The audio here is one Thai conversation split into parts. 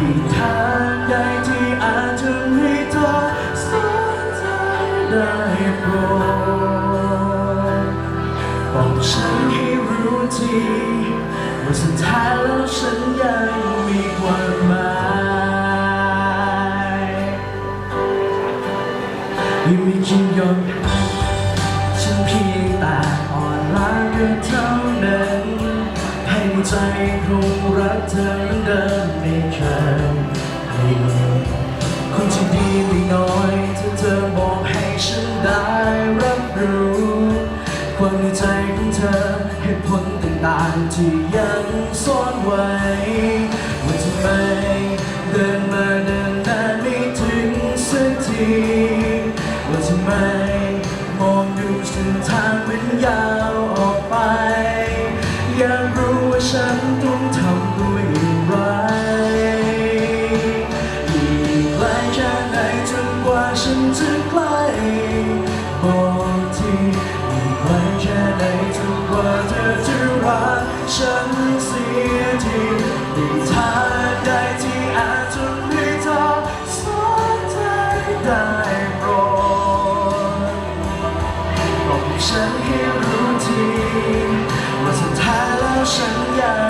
มีทางใดที่อาจทำให้เธอสนใจได้โปรดบอกฉันให้รู้ทีว่าสุดท้ายแล้วฉันยังมีความหมายยังมีคิดยอมฉันเพียงแต่อ่อนล้าก็เท่า ใจคงรักเธอเหมือนเดิมไม่เคยเปลี่ยนคงจะดีไม่น้อยถ้าเธอบอกให้ฉันได้รับรู้ ความในใจของเธอเหตุผลต่างๆที่ยังซ่อนไว้ว่าทำไมเดินมาเดินนานไม่ถึงสักทีว่าทำไมมองดูเส้นทางมันยาวออกไป อยากรู้ว่าฉันต้องทำด้วย ฉั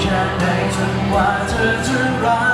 แค่ไหนจนกว่าเธอจะรัก